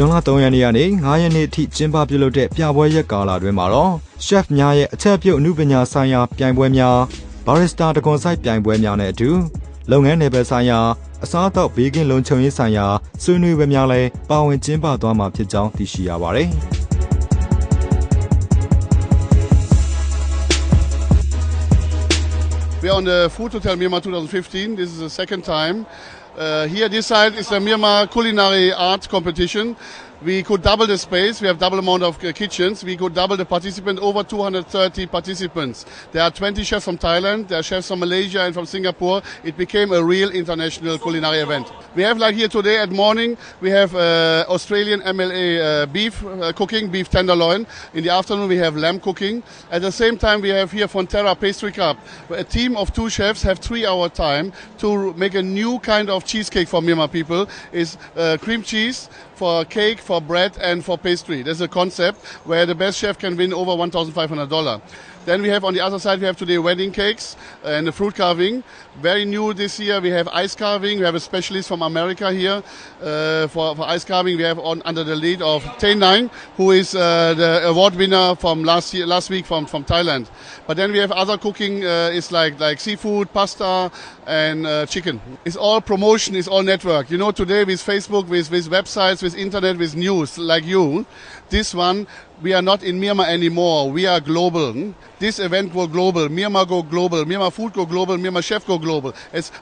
ဇွန်လ3ရက်နေ့ကနေ9ရက်နေ့အထိကျင်းပပြုလုပ်တဲ့ပြပွဲရက်ကာလတွင်မှာတော့ chef များရဲ့အချက်ပြုတ်အမှုပညာဆိုင်ရာပြိုင်ပွဲများ barista တကွန်ဆိုင်ပြိုင်ပွဲများနဲ့အတူလုပ်ငန်းနယ်ပယ်ဆိုင်ရာအစားအသောက်ဘေးကင်းလုံခြုံရေးဆိုင်ရာဆွေးနွေးပွဲများလည်းပါဝင်ကျင်းပသွားမှာဖြစ်ကြောင်းသိရှိရပါတယ်။ We are on the Food Hotel Myanmar 2015. This is the second time. Uh, here, this side is the Myanmar Culinary Art Competition. We could double the space. We have double amount of uh, kitchens. We could double the participant, over 230 participants. There are 20 chefs from Thailand. There are chefs from Malaysia and from Singapore. It became a real international culinary event. We have like here today at morning, we have uh, Australian MLA uh, beef uh, cooking, beef tenderloin. In the afternoon, we have lamb cooking. At the same time, we have here Fonterra Pastry Cup. A team of two chefs have three hour time to make a new kind of cheesecake for Myanmar people. Is uh, cream cheese for cake, for bread, and for pastry. There's a concept where the best chef can win over $1,500. Then we have on the other side, we have today wedding cakes and the fruit carving. Very new this year, we have ice carving. We have a specialist from America here uh, for, for ice carving. We have on under the lead of Tain Nine, who is uh, the award winner from last year, last week from, from Thailand. But then we have other cooking. Uh, it's like like seafood, pasta, and uh, chicken. It's all promotion. It's all network. You know, today with Facebook, with with websites, with internet, with news like you, this one we are not in Myanmar anymore. We are global. Hmm? This event go global. Myanmar go global. Myanmar food go global. Myanmar chef go global.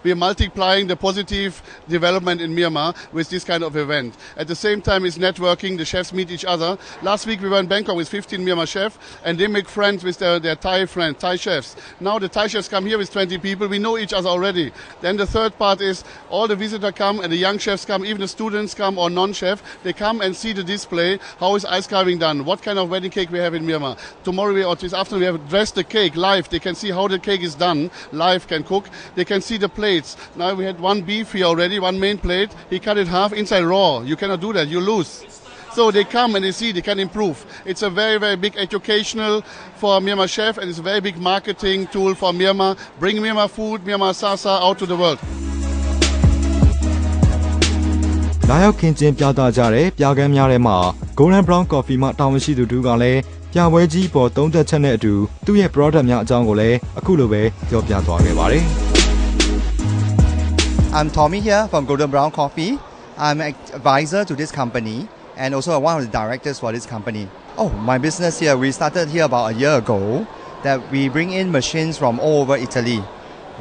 We are multiplying the positive development in Myanmar with this kind of event. At the same time, it's networking. The chefs meet each other. Last week we were in Bangkok with 15 Myanmar chefs, and they make friends with their, their Thai friends, Thai chefs. Now the Thai chefs come here with 20 people. We know each other already. Then the third part is all the visitors come and the young chefs come, even the students come or non-chef. They come and see the display. How is ice carving done? What kind of wedding cake we have in Myanmar? Tomorrow we, or this afternoon we have dressed the cake live. They can see how the cake is done live. Can cook. They can see the plates. Now we had one beef here already, one main plate. He cut it half inside raw. You cannot do that. You lose. So they come and they see they can improve. It's a very, very big educational for Myanmar chef and it's a very big marketing tool for Myanmar. Bring Myanmar food, Myanmar salsa out to the world. လာရောက်ခင်ကျင်းပြသကြတဲ့ပြကန်းများထဲမှာ Golden Brown Coffee မှတာဝန်ရှိသူတူကလည်းပြပွဲကြီးပေါ်သုံးသက်ချက်နဲ့အတူသူ့ရဲ့ product များအကြောင်းကိုလည်းအခုလိုပဲပြောပြသွားခဲ့ပါတယ် I'm Tommy here from Golden Brown Coffee. I'm an advisor to this company and also one of the directors for this company. Oh, my business here, we started here about a year ago that we bring in machines from all over Italy,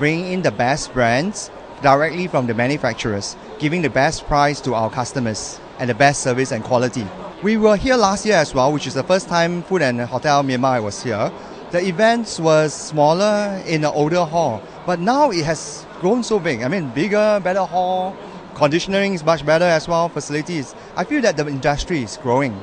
bring in the best brands directly from the manufacturers, giving the best price to our customers and the best service and quality. We were here last year as well, which is the first time Food and Hotel Myanmar was here. The events was smaller in an older hall, but now it has grown so big. I mean, bigger, better hall, conditioning is much better as well, facilities. I feel that the industry is growing.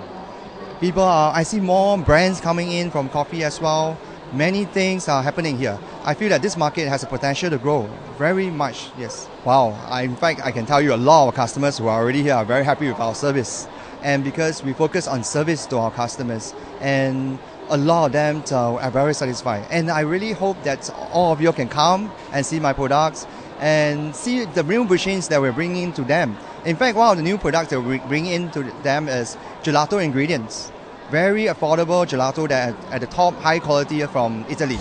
People are, I see more brands coming in from coffee as well. Many things are happening here. I feel that this market has a potential to grow very much. Yes. Wow. I, in fact, I can tell you a lot of customers who are already here are very happy with our service. And because we focus on service to our customers, and a lot of them uh, are very satisfied. And I really hope that all of you can come and see my products and see the new machines that we're bringing to them. In fact, one of the new products that we bring in to them is gelato ingredients. Very affordable gelato that at the top high quality from Italy.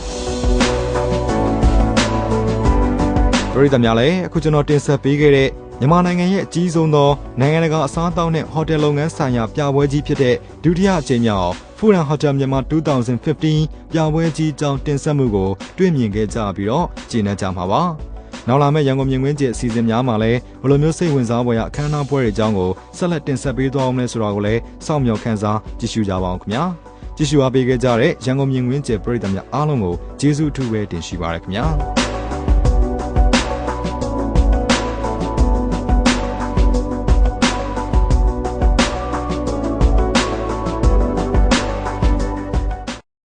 ပရိသတ်များလည်းအခုကျွန်တော်တင်ဆက်ပေးခဲ့တဲ့မြန်မာနိုင်ငံရဲ့အကြီးဆုံးသောနိုင်ငံတကာအစားအသောက်နဲ့ဟိုတယ်လုပ်ငန်းဆိုင်ရာပြပွဲကြီးဖြစ်တဲ့ဒုတိယအကြိမ်မြောက် Food and Hotel မြန်မာ2015ပြပွဲကြီးအကြောင်းတင်ဆက်မှုကိုတွေ့မြင်ခဲ့ကြပြီးတော့ကျေနပ်ကြမှာပါ။ နောက်လာမယ့်ရန်ကုန်မြင်ကွင်းကျအစီအစဉ်များမှာလည်းဘလိုမျိုးစိတ်ဝင်စားဖွယ်ရအခမ်းအနားပွဲတွေအကြောင်းကိုဆက်လက်တင်ဆက်ပေးသွားအောင်လဲဆိုတာကိုလည်းစောင့်မျှော်ခန်းစားကြည့်ရှုကြပါအောင်ခင်ဗျာ။ကြည့်ရှုအားပေးခဲ့ကြတဲ့ရန်ကုန်မြင်ကွင်းကျပရိသတ်များအားလုံးကိုကျေးဇူးအထူးပဲတင်ရှိပါရခင်ဗျာ။